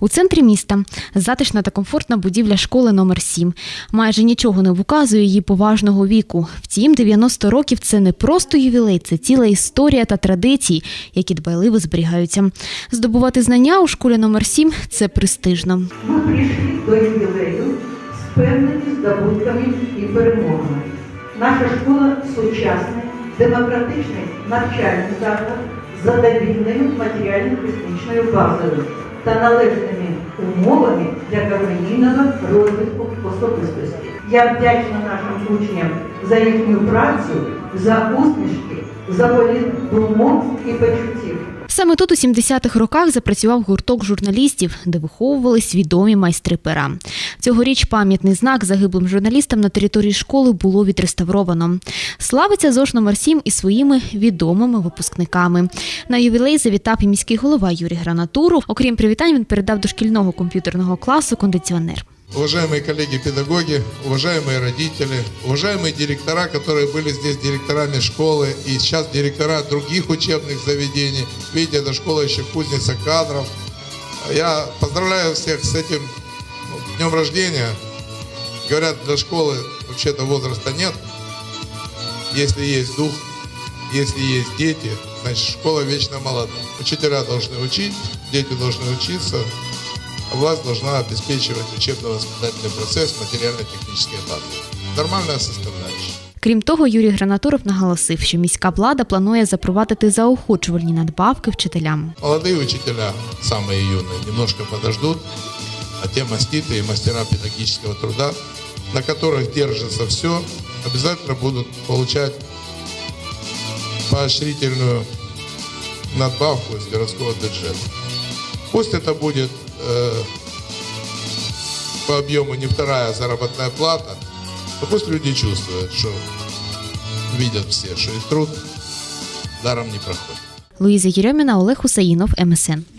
У центрі міста затишна та комфортна будівля школи номер 7 Майже нічого не вказує її поважного віку. Втім, 90 років це не просто ювілей, це ціла історія та традиції, які дбайливо зберігаються. Здобувати знання у школі номер 7 це престижно. Ми прийшли до ювілею з певними здобутками і перемогами. Наша школа сучасний, демократичний навчальний заклад задовільною матеріально-технічною базою та належними умовами для гармонійного розвитку особистості. Я вдячна нашим учням за їхню працю, за усмішки, за політ думок і почуттів. Саме тут у 70-х роках запрацював гурток журналістів, де виховували свідомі майстри пера. Цьогоріч пам'ятний знак загиблим журналістам на території школи було відреставровано. Славиться ЗОЖ номер 7 і своїми відомими випускниками. На ювілей завітав і міський голова Юрій Гранатуру. Окрім привітань, він передав до шкільного комп'ютерного класу кондиціонер. Уважаемые коллеги-педагоги, уважаемые родители, уважаемые директора, которые были здесь директорами школы и сейчас директора других учебных заведений. Видите, эта школа еще кузница кадров. Я поздравляю всех с этим ну, днем рождения. Говорят, для школы вообще-то возраста нет. Если есть дух, если есть дети, значит школа вечно молода. Учителя должны учить, дети должны учиться, а власть должна обеспечивать учебно-воспитательный процесс, материально-технические базы. Нормальная составляющая. Крім того, Юрій Гранатуров наголосив, що міська влада планує запровадити заохочувальні надбавки вчителям. Молодые учителя, самые юные, немножко подождут, а те маститы и мастера педагогического труда, на которых держится все, обязательно будут получать поощрительную надбавку из городского бюджета. Пусть это будет э, по объему не вторая заработная плата, но пусть люди чувствуют, что видят все, что их труд даром не проходит. Луїза Єрьоміна, Олег Хусаїнов, МСН.